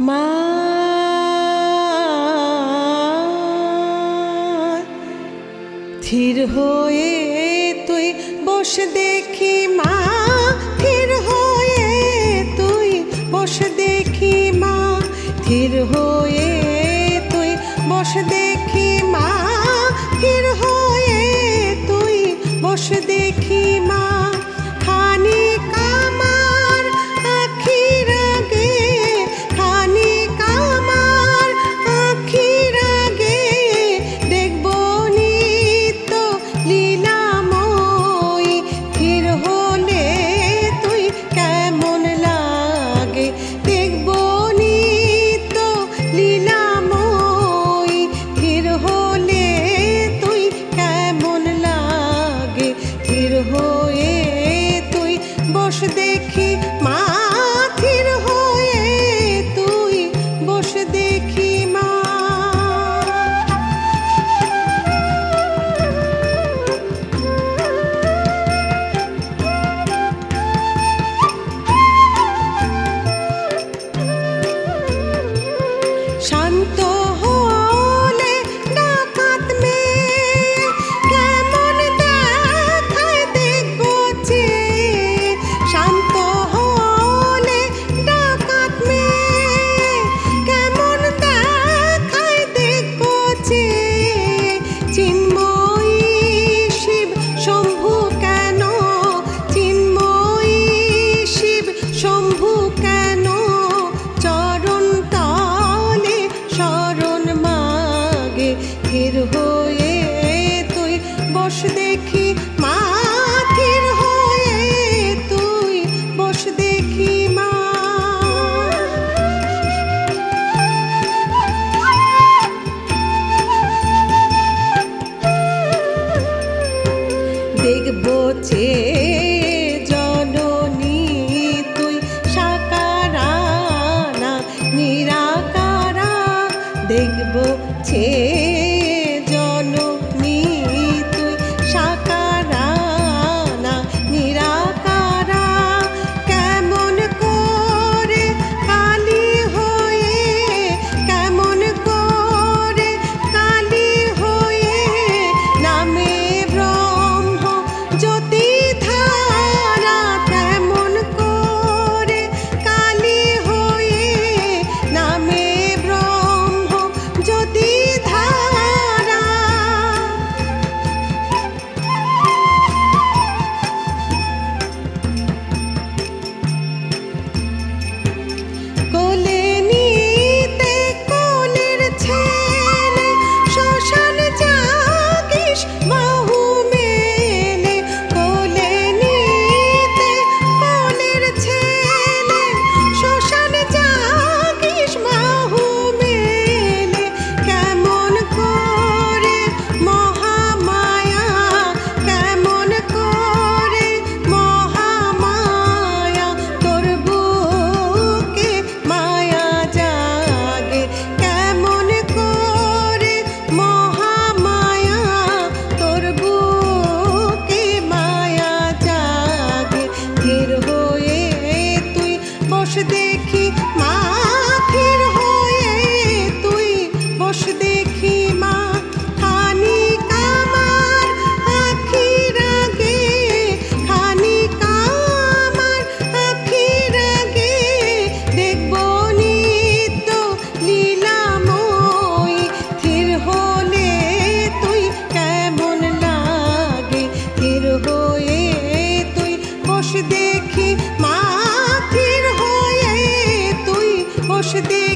মা ধীর হয়ে তুই বস দেখি মা ধীর হয়ে তুই বস দেখি মা ধীর হয়ে তুই বস দেখি মা ধীর হয়ে তুই বস দেখি মা। মানুষ দেখি ধীর হয়ে তুই বস দেখি মা ধীর হয়ে তুই বস দেখি মা। দেখব দেখব ছে খুশি দিয়ে